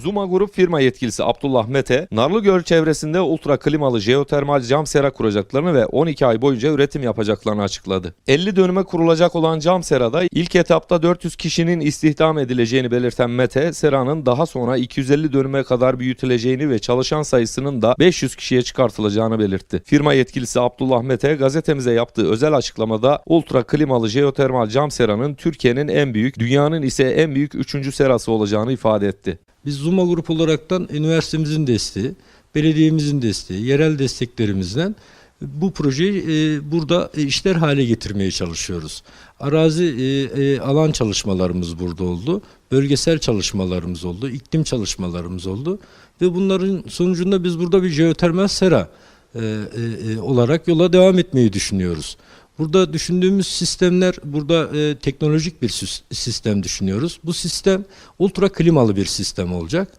Zuma Grup firma yetkilisi Abdullah Mete, Narlıgöl çevresinde ultra klimalı jeotermal cam sera kuracaklarını ve 12 ay boyunca üretim yapacaklarını açıkladı. 50 dönüme kurulacak olan cam serada ilk etapta 400 kişinin istihdam edileceğini belirten Mete, seranın daha sonra 250 dönüme kadar büyütüleceğini ve çalışan sayısının da 500 kişiye çıkartılacağını belirtti. Firma yetkilisi Abdullah Mete, gazetemize yaptığı özel açıklamada ultra klimalı jeotermal cam seranın Türkiye'nin en büyük, dünyanın ise en büyük 3. serası olacağını ifade etti. Biz Zuma Grup olaraktan üniversitemizin desteği, belediyemizin desteği, yerel desteklerimizden bu projeyi e, burada e, işler hale getirmeye çalışıyoruz. Arazi e, e, alan çalışmalarımız burada oldu. Bölgesel çalışmalarımız oldu. iklim çalışmalarımız oldu. Ve bunların sonucunda biz burada bir jeotermal sera e, e, e, olarak yola devam etmeyi düşünüyoruz. Burada düşündüğümüz sistemler, burada e, teknolojik bir sis- sistem düşünüyoruz. Bu sistem ultra klimalı bir sistem olacak.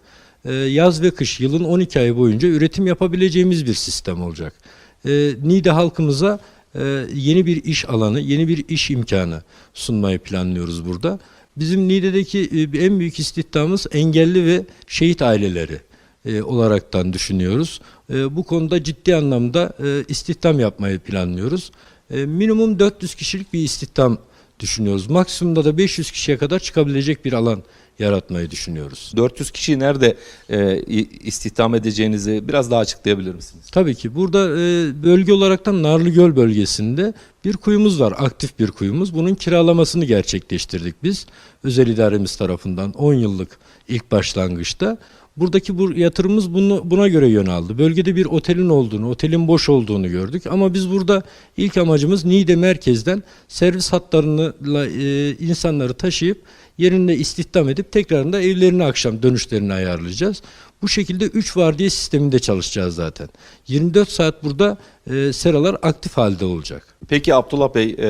E, yaz ve kış yılın 12 ayı boyunca üretim yapabileceğimiz bir sistem olacak. E, Niğde halkımıza e, yeni bir iş alanı, yeni bir iş imkanı sunmayı planlıyoruz burada. Bizim Niğde'deki e, en büyük istihdamımız engelli ve şehit aileleri e, olaraktan düşünüyoruz. E, bu konuda ciddi anlamda e, istihdam yapmayı planlıyoruz. E, minimum 400 kişilik bir istihdam düşünüyoruz. Maksimumda da 500 kişiye kadar çıkabilecek bir alan yaratmayı düşünüyoruz. 400 kişiyi nerede e, istihdam edeceğinizi biraz daha açıklayabilir misiniz? Tabii ki burada e, bölge olaraktan Narlıgöl bölgesinde bir kuyumuz var, aktif bir kuyumuz. Bunun kiralamasını gerçekleştirdik biz özel idaremiz tarafından 10 yıllık ilk başlangıçta. Buradaki bu yatırımımız bunu, buna göre yön aldı. Bölgede bir otelin olduğunu, otelin boş olduğunu gördük. Ama biz burada ilk amacımız Niğde merkezden servis hatlarıyla e, insanları taşıyıp yerinde istihdam edip tekrarında evlerine akşam dönüşlerini ayarlayacağız. Bu şekilde 3 vardiya sisteminde çalışacağız zaten. 24 saat burada e, seralar aktif halde olacak. Peki Abdullah Bey, e,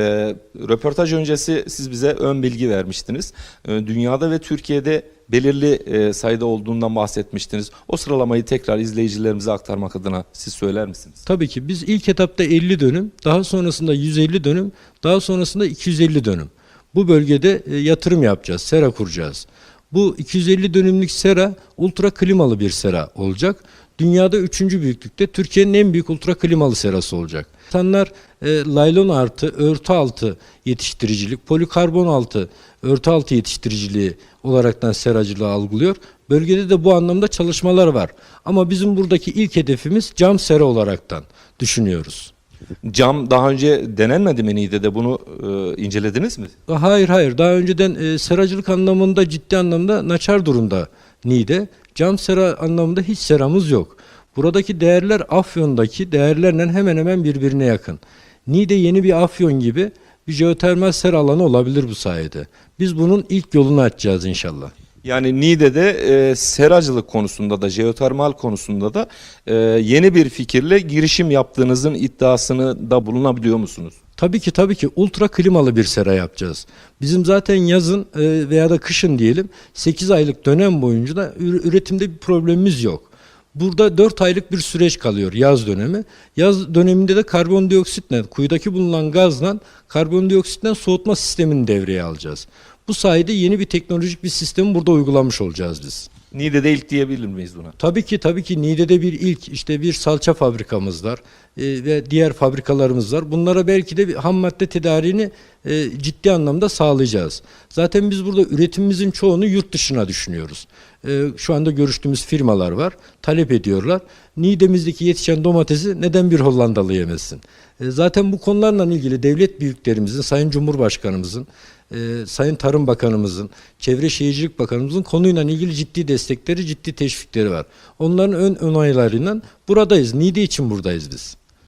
röportaj öncesi siz bize ön bilgi vermiştiniz. E, dünyada ve Türkiye'de belirli e, sayıda olduğundan bahsetmiştiniz. O sıralamayı tekrar izleyicilerimize aktarmak adına siz söyler misiniz? Tabii ki biz ilk etapta 50 dönüm, daha sonrasında 150 dönüm, daha sonrasında 250 dönüm. Bu bölgede e, yatırım yapacağız, sera kuracağız. Bu 250 dönümlük sera ultra klimalı bir sera olacak. Dünyada üçüncü büyüklükte Türkiye'nin en büyük ultra klimalı serası olacak. İnsanlar e, laylon artı, örtü altı yetiştiricilik, polikarbon altı, örtü altı yetiştiriciliği olaraktan seracılığı algılıyor. Bölgede de bu anlamda çalışmalar var. Ama bizim buradaki ilk hedefimiz cam sera olaraktan düşünüyoruz. Cam daha önce denenmedi mi Niğde'de? Bunu e, incelediniz mi? Hayır hayır daha önceden e, seracılık anlamında ciddi anlamda naçar durumda Niğde. Cam sera anlamında hiç seramız yok. Buradaki değerler Afyon'daki değerlerle hemen hemen birbirine yakın. Niğde yeni bir Afyon gibi bir jeotermal sera alanı olabilir bu sayede. Biz bunun ilk yolunu açacağız inşallah. Yani Niğde'de e, seracılık konusunda da jeotermal konusunda da e, yeni bir fikirle girişim yaptığınızın iddiasını da bulunabiliyor musunuz? Tabii ki tabii ki ultra klimalı bir sera yapacağız. Bizim zaten yazın e, veya da kışın diyelim 8 aylık dönem boyunca da ür- üretimde bir problemimiz yok. Burada 4 aylık bir süreç kalıyor yaz dönemi. Yaz döneminde de karbondioksitle, kuyudaki bulunan gazla karbondioksitten soğutma sistemini devreye alacağız. Bu sayede yeni bir teknolojik bir sistemi burada uygulamış olacağız biz. Niğde'de ilk diyebilir miyiz buna? Tabii ki tabii ki Niğde'de bir ilk işte bir salça fabrikamız var e, ve diğer fabrikalarımız var. Bunlara belki de bir ham madde tedariğini e, ciddi anlamda sağlayacağız. Zaten biz burada üretimimizin çoğunu yurt dışına düşünüyoruz. E, şu anda görüştüğümüz firmalar var. Talep ediyorlar. Niğde'mizdeki yetişen domatesi neden bir Hollandalı yemesin? E, zaten bu konularla ilgili devlet büyüklerimizin, Sayın Cumhurbaşkanımızın, e, Sayın Tarım Bakanımızın, Çevre Şehircilik Bakanımızın konuyla ilgili ciddi destekleri, ciddi teşvikleri var. Onların ön onaylarıyla buradayız. Niğde için buradayız biz.